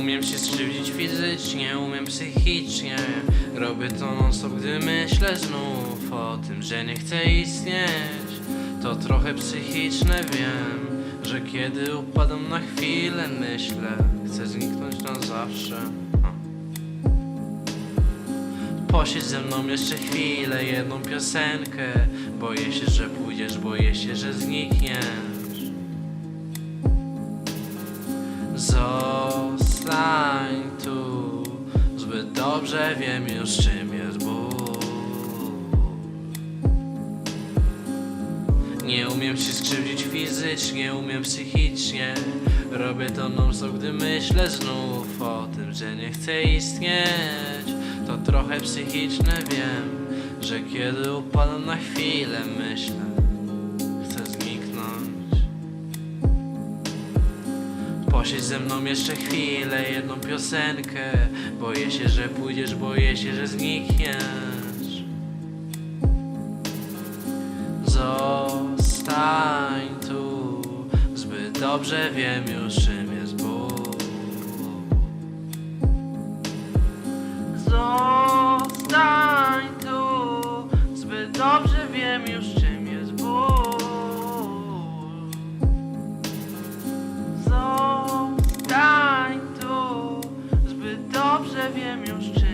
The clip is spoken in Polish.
umiem się skrzywdzić fizycznie, umiem psychicznie. Robię to non stop, gdy myślę znów o tym, że nie chcę istnieć. To trochę psychiczne, wiem Że kiedy upadam na chwilę, myślę Chcę zniknąć na zawsze. Posiedź ze mną jeszcze chwilę, jedną piosenkę. Boję się, że pójdziesz, boję się, że znikniesz. Zostań dobrze wiem już czym jest ból Nie umiem się skrzywdzić fizycznie, umiem psychicznie. Robię to non stop, gdy myślę znów o tym, że nie chcę istnieć. To trochę psychiczne, wiem Że kiedy upadam na chwilę, myślę Posiedź ze mną jeszcze chwilę, jedną piosenkę. Boję się, że pójdziesz, boję się, że znikniesz. Zostań tu. Zbyt dobrze wiem już czym jest ból Zostań tu. Zbyt dobrze wiem już dobrze wiem już czy